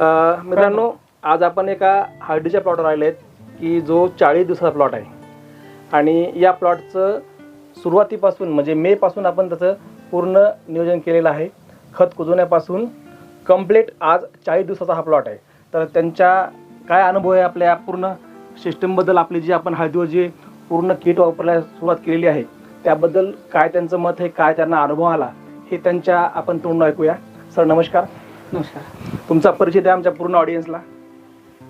मित्रांनो आज आपण एका हळदीच्या प्लॉटवर राहिले आहेत की जो चाळीस दिवसाचा प्लॉट आहे. आणि या प्लॉटचं सुरुवातीपासून म्हणजे मेपासून आपण त्याचं पूर्ण नियोजन केलेलं आहे. खत कुजवण्यापासून कंप्लीट आज चाळीस दिवसाचा हा प्लॉट आहे. तर त्यांच्या काय अनुभव आहे आपल्या पूर्ण सिस्टमबद्दल आपली जी आपण हळदीवर जी पूर्ण किट वापरायला सुरुवात केलेली आहे त्याबद्दल काय त्यांचं मत आहे काय त्यांना अनुभव आला हे त्यांच्या आपण तोंड ऐकूया. सर नमस्कार. नमस्कार. तुमचा परिचय द्या आमच्या पूर्ण ऑडियन्सला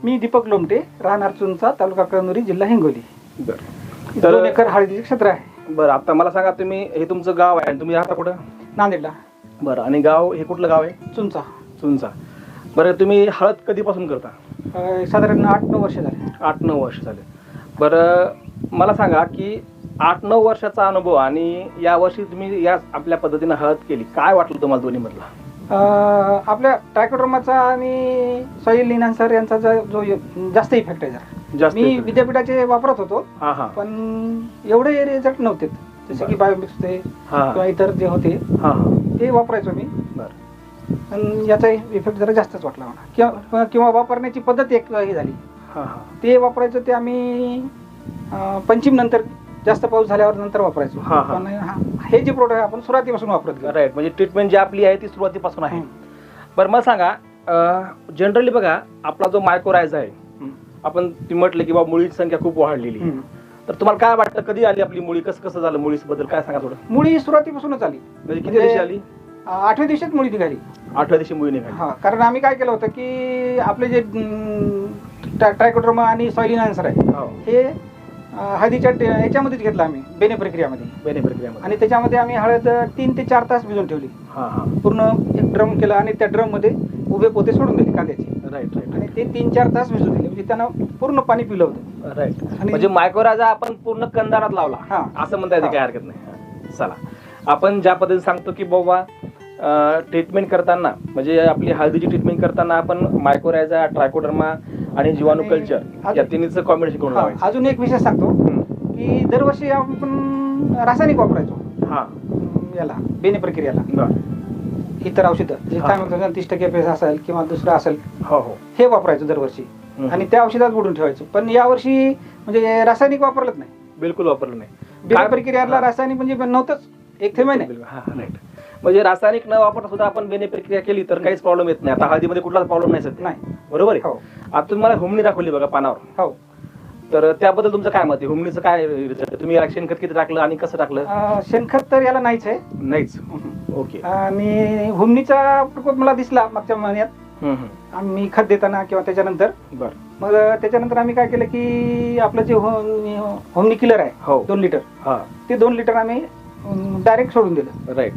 मी दीपक लोमटे राहणार चुंचा तालुका कळमनुरी जिल्हा हिंगोली. बरं. दोन एकर हळदीचे क्षेत्र आहे. बरं आता मला सांगा तुम्ही हे तुमचं गाव आहे आणि तुम्ही राहता कुठं? नांदेडला. बरं आणि गाव हे कुठलं गाव आहे? चुंचा. चुंचा. बरं तुम्ही हळद कधीपासून करता? अं, साधारण आठ नऊ वर्ष झाले. आठ नऊ वर्ष झाले. बरं मला सांगा की आठ नऊ वर्षाचा अनुभव आणि या वर्षी तुम्ही या आपल्या पद्धतीनं हळद केली. काय वाटलं तुम्हाला दोन्ही मधला अं, आपल्या ट्रायकोड्रोमाचा आणि सॉईल लिनान्सर यांचा जो जो जास्त इफेक्ट आहे जरा. जास्त मी effect. विद्यापीठाचे वापरत होतो हा हा. पण एवढे रिझल्ट नव्हते. जसे की. बायोमिक्स होते हा किंवा इतर जे होते हा ते वापरायचो मी. बरं. पण याचा इफेक्ट जरा जास्तच वाटला मला. किंवा किंवा वापरण्याची पद्धत एक ही झाली. हा हा. ते वापरायचं ते आम्ही पंचम नंतर जास्त पाऊस झाल्यावर नंतर वापरायचो. हा, हा. पण हा- हे जे प्रोडक्ट आपण सुरुवातीपासून वापरत गेलो. राईट म्हणजे ट्रीटमेंट जी आपली आहे ती सुरुवातीपासून आहे. बरं मला सांगा जनरली बघा आपला जो मायक्रोरायझ आहे. आपण ती म्हटलं की बाबा मुळीची संख्या खूप वाढलेली. तर तुम्हाला काय वाटतं कधी आली आपली मुळी? कसं कसं झालं मुळी बद्दल काय सांगा थोडं. मुळी सुरुवातीपासूनच आली. म्हणजे किती म्हणजे- दिवशी आली? अं, आठव्या दिवशीच मुळी निघाली. आठव्या दिवशी मुळी निघाली. हा कारण आम्ही काय केलं होतं की आपले जे ट्रायकोड्रोमा आणि सॉइलिन आन्सर आहे हो. हे हळदीच्या टे- याच्यामध्येच घेतलं आम्ही बेने प्रक्रियामध्ये. बेने प्रक्रियामध्ये. आणि त्याच्यामध्ये आम्ही हळद तीन ते चार तास भिजून ठेवली. हा हा. पूर्ण एक ड्रम केला आणि त्या ड्रममध्ये उभे पोते सोडून दिले कांद्याचे. राईट राईट आणि ते तीन चार तास भिजून दिले. म्हणजे त्यांना पूर्ण पाणी पिलं होतं. राईट आणि- म्हणजे मायक्रोराजा आपण पूर्ण कंदारात लावला. हा. असं म्हणता येते हा. काय हरकत नाही. चला. आपण ज्या पद्धतीने सांगतो की बाबा ट्रीटमेंट करताना म्हणजे आपली हळदीची ट्रीटमेंट करताना आपण मायक्रोरायझा ट्रायकोडर्मा आणि जीवाणू कल्चर या तिन्हीचं कॉम्बिनेशन करून अजून एक विषय सांगतो. की दरवर्षी आपण रासायनिक वापरायचो. हा. याला बेने प्रक्रियाला. इतर औषधं जे. काय म्हणतो तीस टक्के पेस असेल किंवा दुसरं असेल हो हो. हे वापरायचं दरवर्षी. आणि त्या औषधात बुडून ठेवायचं. पण यावर्षी म्हणजे रासायनिक वापरलंच नाही. बिलकुल वापरलं नाही. बेने प्रक्रियाला. रासायनिक म्हणजे नव्हतंच. एक थेंब नाही हा, म्हणजे रासायनिक न वापरता सुद्धा आपण बेने प्रक्रिया केली तर काहीच प्रॉब्लेम येत नाही. आता हळदीमध्ये कुठलाच प्रॉब्लेम नाही सध्या. नाही. बरोबर आहे? हो. आता तुम्ही मला हुमणी दाखवली बघा पानावर. हो. तर त्याबद्दल तुमचं काय मत आहे? हुमणीचं काय result आहे? तुम्ही शेणखत किती टाकलं आणि कसं टाकलं? अं, शेणखत तर याला नाहीच आहे. नाहीच. ओके. आणि हुमणीचा प्रकोप मला दिसला मागच्या महिन्यात. आम्ही खत देताना किंवा त्याच्यानंतर. बर. मग त्याच्यानंतर आम्ही काय केलं की आपलं जे हो- होमनी किलर आहे हो. दोन लिटर हा. ते दोन लिटर आम्ही डायरेक्ट सोडून दिलं. राईट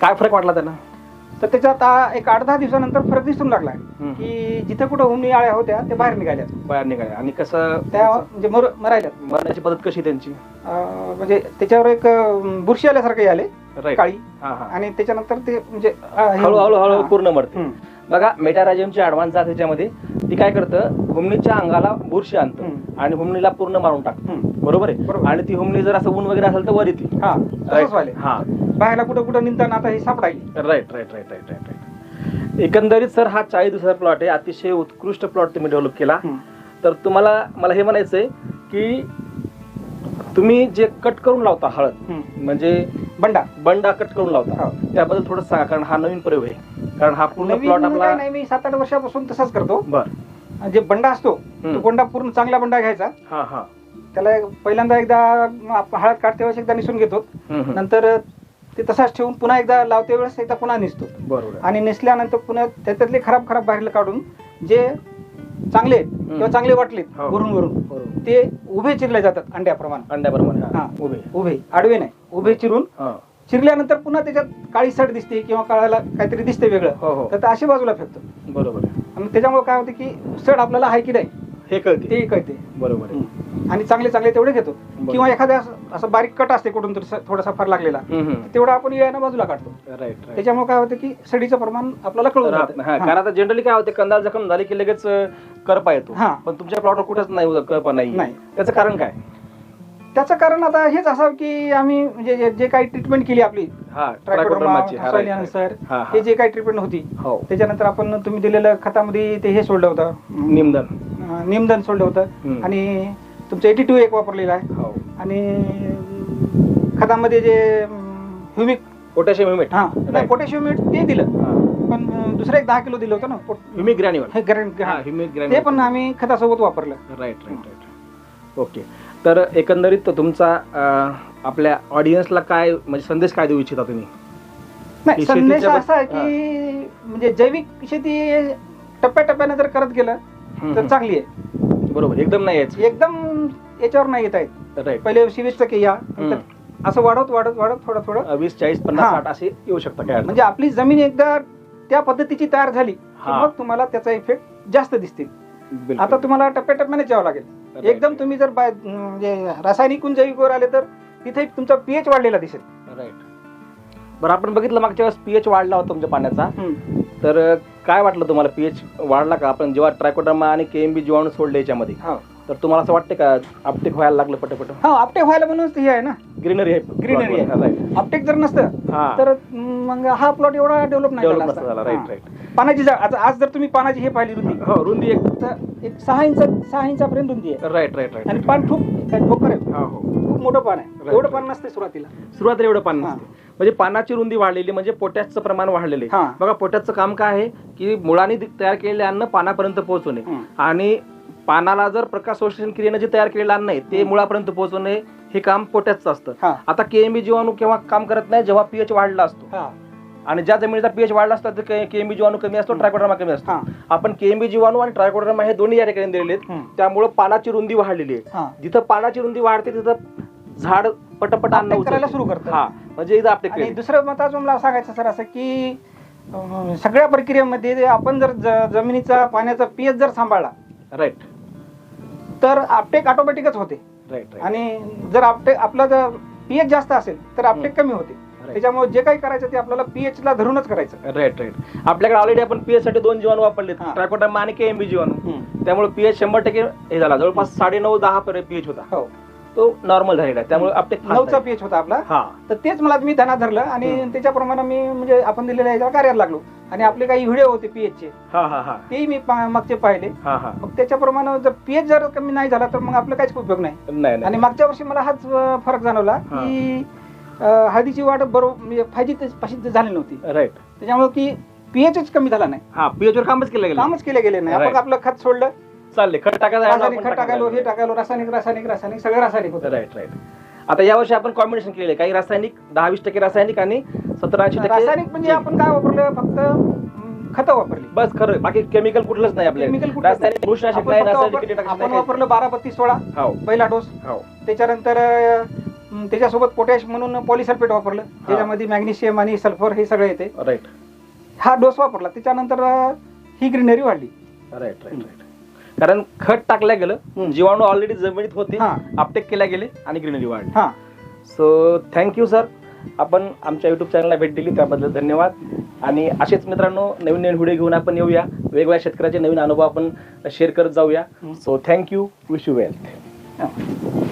काय फरक वाटला त्यांना? तर त्याच्यात आ- एक आठ दहा दिवसानंतर फरक दिसून लागला हम्म. की जिथं कुठं होमनी आळ्या होत्या त्या बाहेर निघाल्या बाहेर निघाले आणि कसं त्या म्हणजे मर मरायल्यात. मरण्याची पद्धत कशी त्यांची? अं, म्हणजे त्याच्यावर एक अं, बुरशी आल्यासारखी आले काळी. हा हा. आणि त्याच्यानंतर ते म्हणजे अं, हे- हळूहळू हळू हा. पूर्ण मरते. हम्म. बघा मेटाराजियमची ऍडव्हान्स जात त्याच्यामध्ये. ती काय करतं? हुमणीच्या अंगाला बुरशी आणतं. हम्म. आणि हुमणीला पूर्ण मारून टाकतं. हम्म. बरोबर आहे? बरोबर. आणि ती हुमणी जर असं ऊन वगैरे असेल तर वर येते. हा. तसंच व्हायले हा. बाहेरला कुठं कुठं निघताना आता ही सापडायली. Right right right right right right एकंदरीत सर हा चाळीस दिवसाचा प्लॉट आहे. अतिशय उत्कृष्ट प्लॉट तुम्ही डेव्हलप केला. तर तुम्हाला मला हे म्हणायचं आहे की तुम्ही जे कट करून लावता हळद. म्हणजे बंडा. बंडा कट करून लावता. हो. त्याबद्दल थोडं सांगा कारण हा नवीन प्रयोग आहे. कारण हा पूर्ण प्लॉट आपला नाही मी सात आठ वर्षापासून तसाच करतो. बर. जे बंडा असतो. तो बंडा पूर्ण चांगला बंडा घ्यायचा. हा हा. त्याला पहिल्यांदा एकदा हळद काढते वेळेस एकदा निसून घेतो. नंतर ते तसाच ठेवून पुन्हा एकदा लावते वेळेस एकदा पुन्हा निसतो. बरोबर. आणि निसल्यानंतर पुन्हा त्याच्यातले खराब खराब बाहेर काढून जे चांगले किंवा चांगले वाटलेत हो. वरून वरून ते उभे चिरले जातात अंड्याप्रमाणे. अंड्याप्रमाणे हा, हा. उभे. उभे आडवे नाही उभे चिरून हा. चिरल्यानंतर पुन्हा त्याच्यात काळी सड दिसते किंवा काळाला काहीतरी दिसते वेगळं. हो हो. तर ते अशी बाजूला फेकतो. बरोबर. आहे आणि त्याच्यामुळे काय होते की सड आपल्याला आहे की नाही? हे कळते. ते कळते. बरोबर आहे. आणि चांगले चांगले तेवढे घेतो. किंवा एखाद्या असं- बारीक कट असते कुठून तरी थोडासा फार लागलेला. तेवढा आपण यानं बाजूला काढतो. राईट त्याच्यामुळे काय होतं की सडीचं प्रमाण आपल्याला कळून. कारण आता जनरली काय होते कंदाल जखम झाली की लगेच करपा येतो. पण तुमच्या प्लॉटवर कुठेच नाही करपा नाही. नाही. त्याचं कारण काय? त्याचं कारण आता हेच असावं की आम्ही म्हणजे जे- काही ट्रीटमेंट केली आपली हा जे काही ट्रीटमेंट होती हो. त्याच्यानंतर आपण तुम्ही दिलेलं खतामध्ये ते हे सोडलं होतं. निमदन. निमदन सोडलं होतं. आणि तुमचं एटी टू एक वापरलेलं आहे. हो. आणि खतामध्ये जे ह्युमिक पोटॅशियम ह्युमिट हा Right. पोटॅशियम ते दिलं. पण दुसरं एक दहा किलो दिलं होतं ना पोट- ह्युमिक ग्रॅन्युअल हे ग्रॅन- हा. ह्युमिक ते ग्रॅन्युअल पण आम्ही खतासोबत वापरलं. राईट राईट राईट ओके तर एकंदरीत तो तुमचा अं, आपल्या ऑडियन्सला काय म्हणजे संदेश काय देऊ इच्छिता तुम्ही? नाही संदेश शेतीच्या असा आहे की म्हणजे जैविक शेती टप्प्याटप्प्याने जर करत गेलं तर. चांगली आहे. बरोबर. एकदम नाही यायचं. एकदम याच्यावर नाही येत आहेत राईट पहिले शिवीस टक्के या. नंतर असं वाढत वाढत वाढत थोडं थोडं. वीस चाळीस पन्नास हा. साठ असे येऊ शकता काय अडचण म्हणजे आपली जमीन एकदा त्या पद्धतीची तयार झाली की हा. मग तुम्हाला त्याचा इफेक्ट जास्त दिसतील. आता तुम्हाला टप्प्याटप्प्याने यावं लागेल. एकदम तुम्ही जर बाय म्हणजे रासायनिकून जैविकवर आले तर तिथे तुमचा पीएच वाढलेला दिसेल. राईट बरं आपण बघितलं मागच्या वेळेस पीएच वाढला होता तुमच्या पाण्याचा. तर काय वाटलं तुम्हाला? पीएच वाढला का? आपण जेव्हा ट्रायकोडर्मा आणि केएमबी जीवाणू सोडले याच्यामध्ये हा. तर तुम्हाला असं वाटतं का? अपटेक व्हायला लागलं पटपट? हा आपटे व्हायला म्हणून हे आहे ना. ग्रीनरी आहे. ग्रीनरी आहे. अपटेक जर नसतं तर मग हा प्लॉट एवढा डेव्हलप नाही डेव्हलप झाला. राईट. राईट पानाची आता आज जर तुम्ही पानाची हे पाहिली रुंदी हो रुंदी एक. तर एक सहा इंच सहा इंचापर्यंत रुंदी आहे. राईट राईट राईट आणि पान खूप ठोकर आहे. हो हो. खूप मोठं पान आहे. एवढं. पान नसते सुरुवातीला. सुरुवातीला एवढं पान. नसते म्हणजे पानाची रुंदी वाढलेली म्हणजे पोटॅशचं प्रमाण वाढलेले. बघा पोटॅशचं काम काय आहे? की मुळाने तयार केलेले अन्न पानापर्यंत पोहोचवणे. आणि पानाला जर प्रकाश शोषण क्रियेने जे तयार केलेलं अन्न आहे ते. मुळापर्यंत पोहोचवणे हे काम पोटॅशचं असतं. आता केएमबी जीवाणू केव्हा काम करत नाही जेव्हा पीएच वाढला असतो. आणि ज्या जमिनीचा पीएच वाढला असतो तर केएमबी जीवाणू कमी असतो. ट्रायकोडर्मा कमी असतो. आपण केएमबी जीवाणू आणि ट्रायकोडर्मा हे दोन्ही या ठिकाणी दिलेले आहेत. त्यामुळे पानाची रुंदी वाढलेली आहे. जिथं पानाची रुंदी वाढते तिथं झाड पटपट अन्न करायला उचलते. सुरू करतं. हा म्हणजे एकदा आपटे आणि दुसरं मत अजून मला सांगायचं सर असं की अं, सगळ्या प्रक्रियेमध्ये जे आपण जर ज- जमिनीचा पाण्याचा पीएच जर सांभाळला राईट तर आपटेक ऑटोमॅटिकच होते. राईट आणि जर आपटे आपला जर पीएच जास्त असेल तर आपटेक कमी होते. त्याच्यामुळे जे काही करायचं ते आपल्याला पीएच ला धरूनच करायचं. राईट राईट आपल्याकडे ऑलरेडी आपण पीएच साठी दोन जीवाणू वापरले हा. ट्रायकोडर्मा आणि केएमबी जीवाणू. त्यामुळे पीएच शंभर टक्के हे झाला. जवळपास साडे नऊ दहा पर्यंत पीएच होता. हो. तो नॉर्मल झालेला आहे. त्यामुळे आपटे नऊचा पीएच होता आपला. हा. तर तेच मला मी ध्यानात धरलं आणि. त्याच्याप्रमाणे मी म्हणजे आपण दिलेल्या याच्यावर कार्याला लागलो. आणि आपले काही व्हिडिओ होते पीएच चे. तेही मी मागचे पाहिले. मग त्याच्याप्रमाणे जर पीएच जर कमी नाही झाला तर मग आपलं काहीच उपयोग नाही. आणि मागच्या वर्षी मला हाच फरक जाणवला. की हळदीची वाढ बरोबर म्हणजे फायदी तशी झाली नव्हती. राईट त्याच्यामुळे की पीएचच कमी झाला नाही. हा पीएच वर कामच केलं गेलं कामच केले गेले नाही. आपण. आपलं खत सोडलं चालले. खत टाकायचं रासायनिक खत टाकायलो हे टाकायलो रासायनिक रासायनिक रासायनिक सगळं रासायनिक होतं. राईट राईट आता यावर्षी आपण कॉम्बिनेशन केले काही रासायनिक दहा वीस टक्के रासायनिक आणि सतरा रासायनिक म्हणजे आपण काय वापरलं? फक्त खत वापरली. बस खरं. बाकी केमिकल कुठलंच नाही रासायनिक बुरशीनाशक आपण नाही रासायनिक वापरलं बारा बत्तीस सोळा हो. पहिला डोस हो. त्याच्यानंतर त्याच्यासोबत पोटॅश म्हणून पॉलिसल्फेट वापरलं. त्याच्यामध्ये मॅग्नेशियम आणि सल्फर हे सगळं येते राईट हा डोस वापरला. त्याच्यानंतर ही ग्रीनरी वाढली. राईट राईट राईट कारण खत टाकल्या गेलं. जीवाणू ऑलरेडी जमिनीत होते. अपटेक केल्या गेले आणि ग्रीनरी वाढली हा सो थँक्यू सर आपण आमच्या युट्यूब चॅनलला भेट दिली त्याबद्दल धन्यवाद आणि असेच मित्रांनो नवीन नवीन व्हिडिओ घेऊन आपण येऊया वेगवेगळ्या शेतकऱ्याचे नवीन अनुभव आपण शेअर करत जाऊया. So thank you wish you wealth.